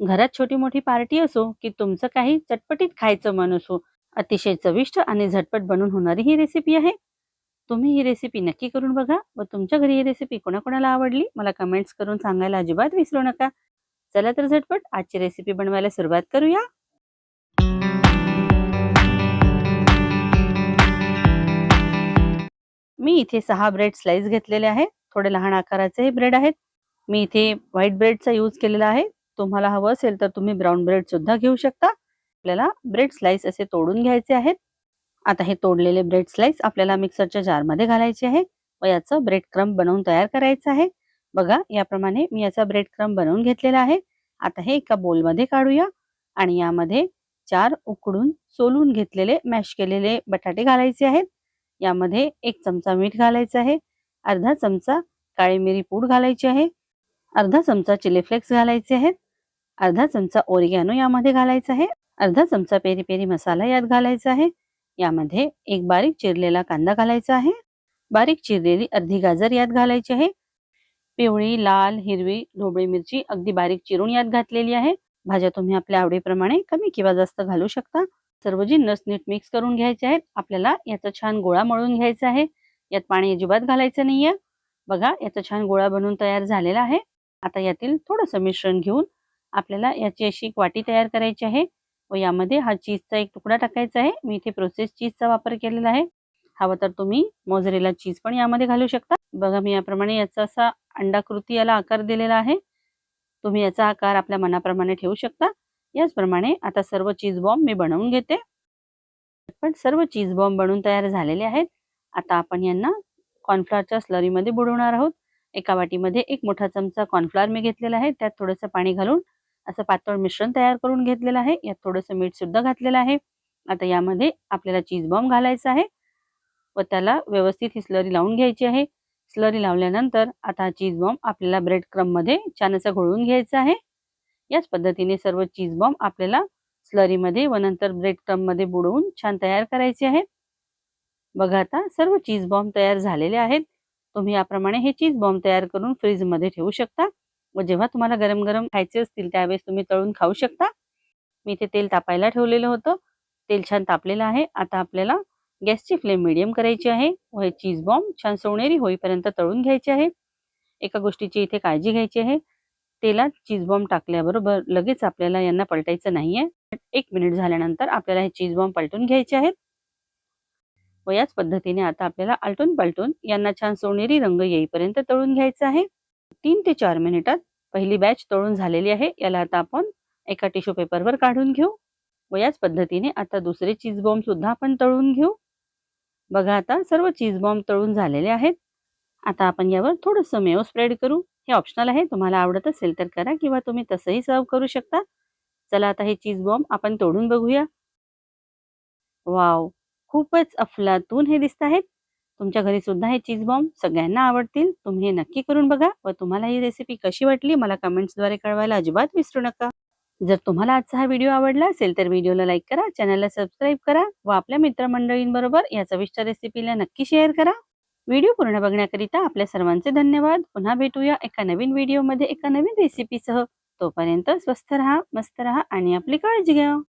घरात छोटी मोठी पार्टी असो की तुमचं काही चटपटीत खायचं मन असो अतिशय चविष्ट आणि झटपट बनून होणारी ही रेसिपी आहे. तुम्ही ही रेसिपी नक्की करून बघा व तुमच्या घरी ही रेसिपी कोणाकोणाला आवडली मला कमेंट्स करून सांगायला अजिबात विसरू नका. चला तर झटपट आजची रेसिपी बनवायला सुरुवात करूया. मी इथे सहा ब्रेड स्लाइस घेतलेले आहेत. थोडे लहान आकाराचे हे ब्रेड आहेत. मी इथे व्हाईट ब्रेडचा यूज केलेला आहे. तुम्हाला हवं असेल तर तुम्ही ब्राऊन ब्रेड सुद्धा घेऊ शकता. आपल्याला ब्रेड स्लाइस असे तोडून घ्यायचे आहेत. आता हे तोडलेले ब्रेड स्लाइस आपल्याला मिक्सरच्या जारमध्ये घालायचे आहे. व याचं ब्रेड क्रम बनवून तयार करायचं आहे. बघा याप्रमाणे मी याचा ब्रेड क्रम बनवून घेतलेला आहे. आता हे एका बोलमध्ये काढूया. आणि यामध्ये चार उकडून सोलून घेतलेले मॅश केलेले बटाटे घालायचे आहेत. यामध्ये एक चमचा मीठ घालायचं आहे. अर्धा चमचा काळी मिरी पूड घालायची आहे. अर्धा चमचा चिली फ्लेक्स घालायचे आहेत. अर्धा चमचा ओरिगॅनो यामध्ये घालायचा आहे. अर्धा चमचा पेरी पेरी मसाला यात घालायचा आहे. यामध्ये एक बारीक चिरलेला कांदा घालायचा आहे. बारीक चिरलेली अर्धी गाजर यात घालायची आहे. पिवळी लाल हिरवी ढोबळी मिरची अगदी बारीक चिरून यात घातलेली आहे. भाज्या तुम्ही आपल्या आवडीप्रमाणे कमी किंवा जास्त घालू शकता. सर्व जिन्नस नीट मिक्स करून घ्यायचे आहेत आपल्याला याचा छान गोळा मळून घ्यायचा आहे. यात पाणी अजिबात घालायचं नाहीये. बघा याचा छान गोळा बनवून तयार झालेला आहे. आता यातील थोडंसं मिश्रण घेऊन आपल्याला याची अशी एक वाटी तयार करायची आहे व यामध्ये हा चीजचा एक तुकडा टाकायचा आहे. मी इथे प्रोसेस चीजचा वापर केलेला आहे. हवं तर तुम्ही मोझरेला चीज पण यामध्ये घालू शकता. बघा मी याप्रमाणे याचा असा अंडाकृती याला आकार दिलेला आहे. तुम्ही याचा आकार आपल्या मनाप्रमाणे ठेवू शकता. याचप्रमाणे आता सर्व चीज बॉम्ब मी बनवून घेते. पण सर्व चीज बॉम्ब बनवून तयार झालेले आहेत. आता आपण यांना कॉर्नफ्लॉरच्या स्लरीमध्ये बुडवणार आहोत. एका वाटीमध्ये एक मोठा चमचा कॉर्नफ्लॉर मी घेतलेला आहे. त्यात थोडंसं पाणी घालून असं पातळ मिश्रण तयार करून घेतलेलं आहे. यात थोडंसं मीठ सुद्धा घातलेलं आहे. आता यामध्ये आपल्याला चीज बॉम्ब घालायचा आहे व त्याला व्यवस्थित ही स्लरी लावून घ्यायची आहे. स्लरी लावल्यानंतर आता चीज बॉम्ब आपल्याला ब्रेड क्रममध्ये छान असं घोळून घ्यायचं आहे. याच पद्धतीने सर्व चीज बॉम्ब आपल्याला स्लरीमध्ये व नंतर ब्रेड क्रममध्ये बुडवून छान तयार करायचे आहेत बघा आता सर्व चीज बॉम्ब तयार झालेले आहेत. तुम्ही याप्रमाणे हे चीज बॉम्ब तयार करून फ्रीजमध्ये ठेवू शकता. व जेव्हा तुम्हाला गरम गरम खायचे असतील त्यावेळेस तुम्ही तळून खाऊ शकता. मी इथे तेल तापायला ठेवलेलं होतं. तेल छान तापलेलं आहे. आता आपल्याला गॅसची फ्लेम मिडियम करायची आहे. व हे चीज बॉम्ब छान सोनेरी होईपर्यंत तळून घ्यायचे आहे. एका गोष्टीची इथे काळजी घ्यायची आहे. तेलात चीज बॉम्ब टाकल्याबरोबर लगेच आपल्याला यांना पलटायचं नाहीये. एक मिनिट झाल्यानंतर आपल्याला हे चीज बॉम्ब पलटून घ्यायचे आहेत. व याच पद्धतीने आता आपल्याला आलटून पलटून यांना छान सोनेरी रंग येईपर्यंत तळून घ्यायचं आहे. तीन ते चार मिनिटात पहिली बॅच तळून झालेली आहे. याला आता आपण एका टिश्यू पेपरवर काढून घेऊ. व याच पद्धतीने आता दुसरे चीज बॉम्ब सुद्धा आपण तळून घेऊ. बघा आता सर्व चीज बॉम्ब तळून झालेले आहेत. आता आपण यावर थोडंसं मेव स्प्रेड करू. हे ऑप्शनल आहे. तुम्हाला आवडत असेल तर करा किंवा तुम्ही तसंही सर्व करू शकता. चला आता हे चीज बॉम्ब आपण तोडून बघूया. वाव खूपच अफलातून हे दिसत आहेत. तुमच्या घरी सुद्धा हे चीज बॉम्ब सगळ्यांना आवडतील. तुम्ही हे नक्की करून बघा व तुम्हाला ही रेसिपी कशी वाटली मला कमेंट्सद्वारे कळवायला अजिबात विसरू नका. जर तुम्हाला आजचा हा व्हिडिओ आवडला असेल तर व्हिडिओला लाईक करा चॅनलला सबस्क्राईब करा व आपल्या मित्रमंडळींबरोबर या चविष्ट रेसिपीला नक्की शेअर करा. व्हिडिओ पूर्ण बघण्याकरिता आपल्या सर्वांचे धन्यवाद. पुन्हा भेटूया एका नवीन व्हिडिओमध्ये एका नवीन रेसिपीसह तोपर्यंत स्वस्थ राहा मस्त राहा आणि आपली काळजी घ्या.